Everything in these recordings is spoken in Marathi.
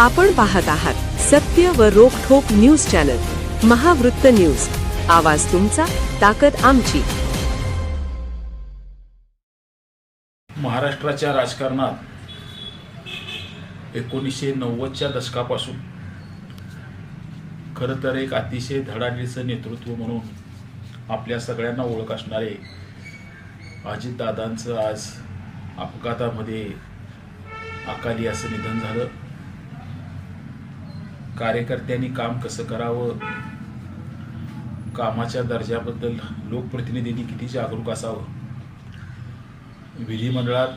आपण पाहत आहात सत्य व रोखोक न्यूज चॅनल महावृत्त न्यूज. आवाज तुमचा ताकद आमची. महाराष्ट्राच्या राजकारणात एकोणीसशे नव्वदच्या दशकापासून खरं तर एक अतिशय धडाडीचं नेतृत्व म्हणून आपल्या सगळ्यांना ओळख असणारे अजितदादांचं आज अपघातामध्ये अकाली असं निधन झालं. कार्यकर्त्यांनी काम कसं करावं? कामाच्या दर्जाबद्दल लोकप्रतिनिधींनी किती जागरूक असावं? विधिमंडळात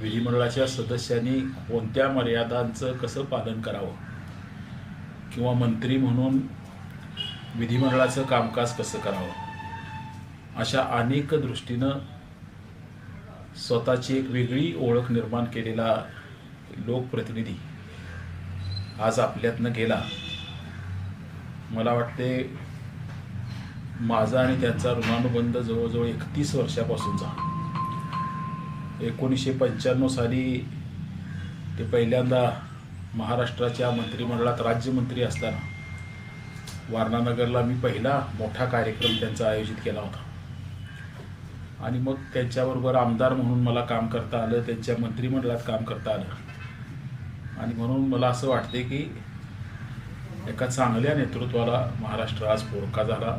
विधिमंडळाच्या सदस्यांनी कोणत्या मर्यादांचं कसं पालन करावं? किंवा मंत्री म्हणून विधिमंडळाचं कामकाज कसं करावं? अशा अनेक दृष्टीनं स्वतःची एक वेगळी ओळख निर्माण केलेला लोकप्रतिनिधी आज आपल्यातनं गेला मला वाटते माझा आणि त्याचा ऋणानुबंध जवळजवळ एकतीस वर्षापासूनचा. एकोणीसशे पंच्याण्णव साली ते पहिल्यांदा महाराष्ट्राच्या मंत्रिमंडळात राज्यमंत्री असताना वारणानगरला मी पहिला मोठा कार्यक्रम त्यांचा आयोजित केला होता. आणि मग त्यांच्याबरोबर आमदार म्हणून मला काम करता आलं त्यांच्या मंत्रिमंडळात काम करता आलं. आणि म्हणून मला असं वाटते की एका चांगल्या नेतृत्वाला महाराष्ट्र आज पोरका झाला.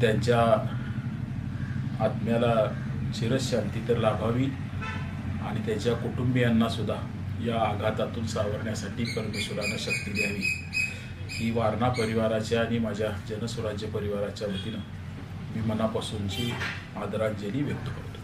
त्यांच्या आत्म्याला चिरशांती तर लाभावी आणि त्याच्या कुटुंबियांना सुद्धा या आघातातून सावरण्यासाठी परमेश्वरानं शक्ती द्यावी. ही वारणा परिवाराच्या आणि माझ्या जनस्वराज्य परिवाराच्या वतीनं मी मनापासूनची आदरांजली व्यक्त करतो.